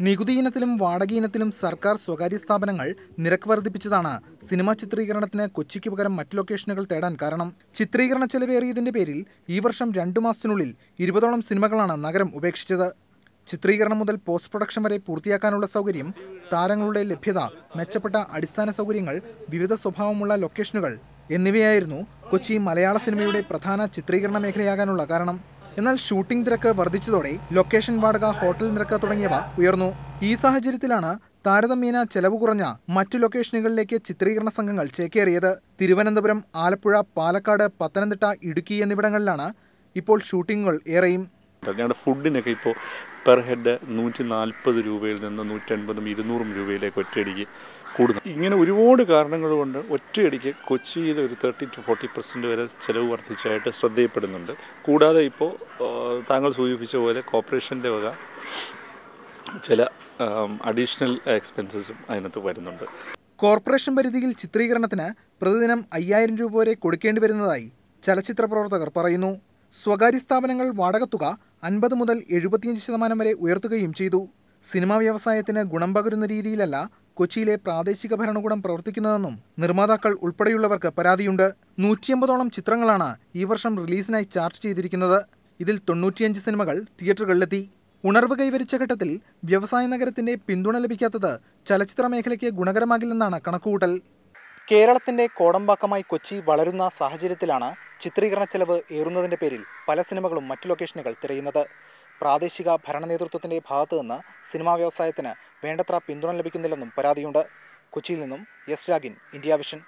നികുതി ഇനത്തിലും വാടക ഇനത്തിലും സർക്കാർ സ്വകാര്യ സ്ഥാപനങ്ങൾ നിരക്ക് വർദ്ധിപ്പിച്ചതാണ്. സിനിമാ ചിത്രീകരണത്തിന് കൊച്ചിക്ക് പകരം മറ്റ് ലൊക്കേഷനുകൾ തേടാൻ കാരണം. ചിത്രീകരണ ചെലവേറിയതിന്റെ പേരിൽ ഈ വർഷം രണ്ടു മാസത്തിനുള്ളിൽ ഇരുപതോളം സിനിമകളാണ് നഗരം ഉപേക്ഷിച്ചത്. ചിത്രീകരണം മുതൽ പോസ്റ്റ് പ്രൊഡക്ഷൻ വരെ പൂർത്തിയാക്കാനുള്ള സൗകര്യം താരങ്ങളുടെ ലഭ്യത മെച്ചപ്പെട്ട അടിസ്ഥാന സൗകര്യങ്ങൾ വിവിധ സ്വഭാവമുള്ള ലൊക്കേഷനുകൾ എന്നിവയായിരുന്നു കൊച്ചി മലയാള സിനിമയുടെ പ്രധാന ചിത്രീകരണ മേഖലയാകാനുള്ള കാരണം. എന്നാൽ ഷൂട്ടിംഗ് തിരക്ക് വർദ്ധിച്ചതോടെ ലൊക്കേഷൻ വാടക ഹോട്ടൽ നിരക്ക് തുടങ്ങിയവ ഉയർന്നു. ഈ സാഹചര്യത്തിലാണ് താരതമ്യേന ചെലവ് കുറഞ്ഞ മറ്റു ലൊക്കേഷനുകളിലേക്ക് ചിത്രീകരണ സംഘങ്ങൾ ചേക്കേറിയത്. തിരുവനന്തപുരം ആലപ്പുഴ പാലക്കാട് പത്തനംതിട്ട ഇടുക്കി എന്നിവിടങ്ങളിലാണ് ഇപ്പോൾ ഷൂട്ടിങ്ങുകൾ ഏറെയും. ഞങ്ങളുടെ ഫുഡിനൊക്കെ ഇപ്പോൾ പെർ ഹെഡ് നൂറ്റി നാൽപ്പത് രൂപയിൽ നിന്ന് നൂറ്റൻപതും ഇരുന്നൂറും രൂപയിലേക്ക് ഒറ്റയടിക്ക് കൂടുന്നു. ഇങ്ങനെ ഒരുപാട് കാരണങ്ങൾ കൊണ്ട് ഒറ്റയടിക്ക് കൊച്ചിയിൽ ഒരു തേർട്ടി ടു ഫോർട്ടി പെർസെന്റ് വരെ ചിലവ് വർദ്ധിച്ചായിട്ട് ശ്രദ്ധയപ്പെടുന്നുണ്ട് കൂടാതെ ഇപ്പോൾ താങ്കൾ സൂചിപ്പിച്ച പോലെ കോർപ്പറേഷന്റെ വക ചില അഡീഷണൽ എക്സ്പെൻസസും അതിനകത്ത് വരുന്നുണ്ട്. കോർപ്പറേഷൻ പരിധിയിൽ ചിത്രീകരണത്തിന് പ്രതിദിനം അയ്യായിരം രൂപ വരെ കൊടുക്കേണ്ടി വരുന്നതായി ചലച്ചിത്ര പ്രവർത്തകർ പറയുന്നു. സ്വകാര്യ സ്ഥാപനങ്ങൾ വാടകത്തുക അൻപത് മുതൽ എഴുപത്തിയഞ്ച് ശതമാനം വരെ ഉയർത്തുകയും ചെയ്തു. സിനിമാ വ്യവസായത്തിന് ഗുണം പകരുന്ന രീതിയിലല്ല കൊച്ചിയിലെ പ്രാദേശിക ഭരണകൂടം പ്രവർത്തിക്കുന്നതെന്നും നിർമ്മാതാക്കൾ ഉൾപ്പെടെയുള്ളവർക്ക് പരാതിയുണ്ട്. നൂറ്റിയമ്പതോളം ചിത്രങ്ങളാണ് ഈ വർഷം റിലീസിനായി ചാർജ് ചെയ്തിരിക്കുന്നത്. ഇതിൽ തൊണ്ണൂറ്റിയഞ്ച് സിനിമകൾ തിയേറ്ററുകളിലെത്തി. ഉണർവ് കൈവരിച്ച ഘട്ടത്തിൽ വ്യവസായ നഗരത്തിന്റെ പിന്തുണ ലഭിക്കാത്തത് ചലച്ചിത്ര മേഖലയ്ക്ക് ഗുണകരമാകില്ലെന്നാണ് കണക്കുകൂട്ടൽ. കേരളത്തിന്റെ കോടമ്പാക്കമായി കൊച്ചി വളരുന്ന സാഹചര്യത്തിലാണ് ചിത്രീകരണ ചെലവ് ഏറുന്നതിന്റെ പേരിൽ പല സിനിമകളും മറ്റു ലൊക്കേഷനുകൾ തിരയുന്നത്. പ്രാദേശിക ഭരണ നേതൃത്വത്തിന്റെ ഭാഗത്തു നിന്ന് സിനിമാ വ്യവസായത്തിന് വേണ്ടത്ര പിന്തുണ ലഭിക്കുന്നില്ലെന്നും പരാതിയുണ്ട്. കൊച്ചിയിൽ നിന്നും യെസ് രാഗിൻ ഇന്ത്യ വിഷൻ.